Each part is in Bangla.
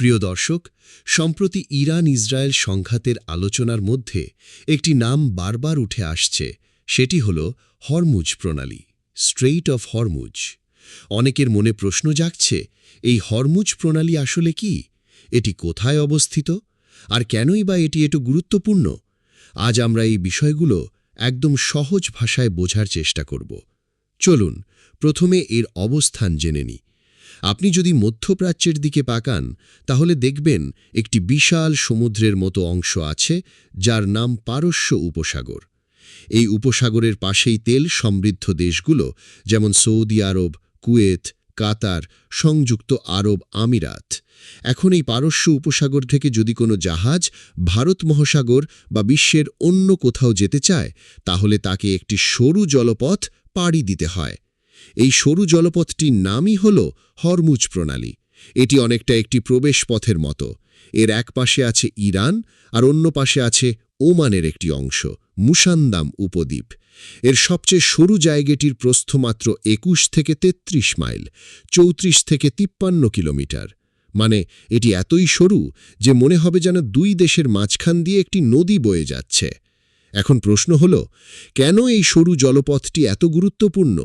প্রিয় দর্শক, সম্প্রতি ইরান ইসরায়েল সংঘাতের আলোচনার মধ্যে একটি নাম বারবার উঠে আসছে, সেটি হল হরমুজ প্রণালী, স্ট্রেইট অফ হরমুজ। অনেকের মনে প্রশ্ন জাগছে, এই হরমুজ প্রণালী আসলে কি? এটি কোথায় অবস্থিত? আর কেনই বা এটি এত গুরুত্বপূর্ণ? আজ আমরা এই বিষয়গুলো একদম সহজ ভাষায় বোঝার চেষ্টা করব। চলুন, প্রথমে এর অবস্থান জেনে নিই। আপনি যদি মধ্যপ্রাচ্যের দিকে পাকান তাহলে দেখবেন একটি বিশাল সমুদ্রের মতো অংশ আছে, যার নাম পারস্য উপসাগর। এই উপসাগরের পাশেই তেল সমৃদ্ধ দেশগুলো, যেমন সৌদি আরব, কুয়েত, কাতার, সংযুক্ত আরব আমিরাত। এখন এই পারস্য উপসাগর থেকে যদি কোনো জাহাজ ভারত মহাসাগর বা বিশ্বের অন্য কোথাও যেতে চায়, তাহলে তাকে একটি সরু জলপথ পাড়ি দিতে হয়। এই সরু জলপথটির নামই হল হরমুজ প্রণালী। এটি অনেকটা একটি প্রবেশ পথের মতো। এর এক পাশে আছে ইরান আর অন্য পাশে আছে ওমানের একটি অংশ মুসান্দাম উপদ্বীপ। এর সবচেয়ে সরু জায়গাটির প্রস্থ মাত্র একুশ থেকে ৩৩ মাইল, চৌত্রিশ থেকে তিপ্পান্ন কিলোমিটার। মানে এটি এতই সরু যে মনে হবে যেন দুই দেশের মাঝখান দিয়ে একটি নদী বয়ে যাচ্ছে। এখন প্রশ্ন হল, কেন এই সরু জলপথটি এত গুরুত্বপূর্ণ?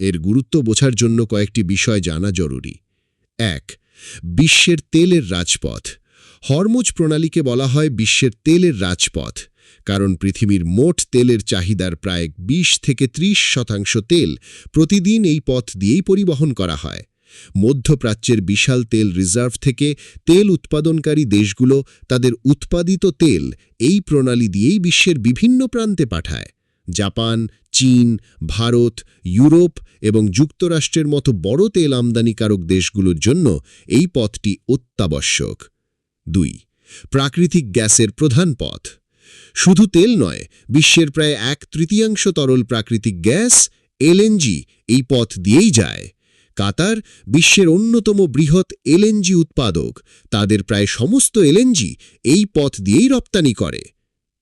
এর গুরুত্ব বোঝার জন্য কয়েকটি বিষয় জানা জরুরি। এক, বিশ্বের তেলের রাজপথ। হরমুজ প্রণালীকে বলা হয় বিশ্বের তেলের রাজপথ, কারণ পৃথিবীর মোট তেলের চাহিদার প্রায় ২০ থেকে ৩০ শতাংশ তেল প্রতিদিন এই পথ দিয়েই পরিবহন করা হয়। মধ্যপ্রাচ্যের বিশাল তেল রিজার্ভ থেকে তেল উৎপাদনকারী দেশগুলো তাদের উৎপাদিত তেল এই প্রণালী দিয়েই বিশ্বের বিভিন্ন প্রান্তে পাঠায়। জাপান, চীন, ভারত, ইউরোপ এবং যুক্তরাষ্ট্রের মতো বড় তেল আমদানিকারক দেশগুলোর জন্য এই পথটি অত্যাবশ্যক। দুই, প্রাকৃতিক গ্যাসের প্রধান পথ। শুধু তেল নয়, বিশ্বের প্রায় এক তৃতীয়াংশ তরল প্রাকৃতিক গ্যাস, এলএনজি, এই পথ দিয়েই যায়। কাতার, বিশ্বের অন্যতম বৃহৎ এলএনজি উৎপাদক। তাদের প্রায় সমস্ত এলএনজি এই পথ দিয়েই রপ্তানি করে।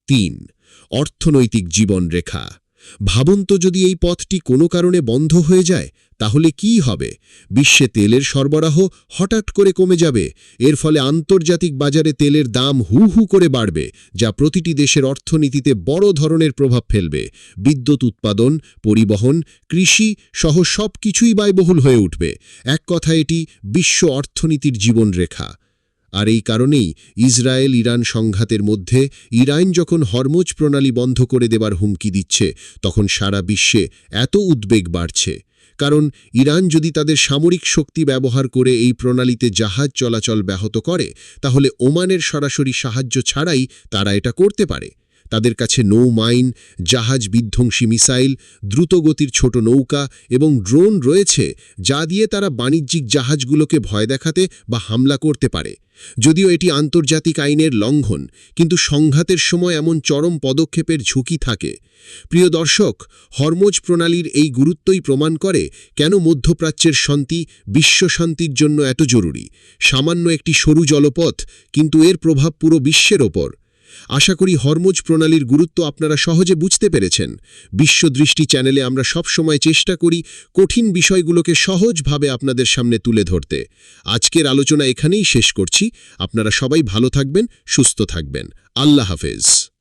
তিন অর্থনৈতিক জীবনরেখা ভাবুন তো যদি এই পথটি কোনো কারণে বন্ধ হয়ে যায়, তাহলে কি হবে? বিশ্বে তেলের সরবরাহ হঠাৎ করে কমে যাবে। এর ফলে আন্তর্জাতিক বাজারে তেলের দাম হু হু করে বাড়বে, যা প্রতিটি দেশের অর্থনীতিতে বড় ধরনের প্রভাব ফেলবে। বিদ্যুৎ উৎপাদন, পরিবহন, কৃষি সহ সব কিছুই ব্যয়বহুল হয়ে উঠবে। এক কথা এটি বিশ্ব অর্থনীতির জীবনরেখা আর এই কারণেই ইসরায়েল ইরান সংঘাতের মধ্যে ইরান যখন হরমোজ প্রণালী বন্ধ করে দেবার হুমকি দিচ্ছে, তখন সারা বিশ্বে এত উদ্বেগ বাড়ছে। কারণ ইরান যদি তাদের সামরিক শক্তি ব্যবহার করে এই প্রণালীতে জাহাজ চলাচল ব্যাহত করে, তাহলে ওমানের সরাসরি সাহায্য ছাড়াই তারা এটা করতে পারে। তাদের কাছে নৌ মাইন, জাহাজ বিধ্বংসী মিসাইল, দ্রুতগতির ছোট নৌকা এবং ড্রোন রয়েছে যা দিয়ে তারা বাণিজ্যিক জাহাজগুলোকে ভয় দেখাতে বা হামলা করতে পারে। যদিও এটি আন্তর্জাতিক আইনের লঙ্ঘন, কিন্তু সংঘাতের সময় এমন চরম পদক্ষেপের ঝুঁকি থাকে। প্রিয় দর্শক, হরমোজ প্রণালীর এই গুরুত্বই প্রমাণ করে কেন মধ্যপ্রাচ্যের শান্তি বিশ্ব শান্তির জন্য এত জরুরি। সামান্য একটি সরু জলপথ, কিন্তু এর প্রভাব পুরো বিশ্বের ওপর। আশা করি হরমোজ প্রণালীর গুরুত্ব আপনারা সহজে বুঝতে পেরেছেন। বিশ্বদৃষ্টি চ্যানেলে আমরা সবসময় চেষ্টা করি কঠিন বিষয়গুলোকে সহজভাবে আপনাদের সামনে তুলে ধরতে। আজকের আলোচনা এখানেই শেষ করছি। আপনারা সবাই ভালো থাকবেন, সুস্থ থাকবেন। আল্লাহ হাফেজ।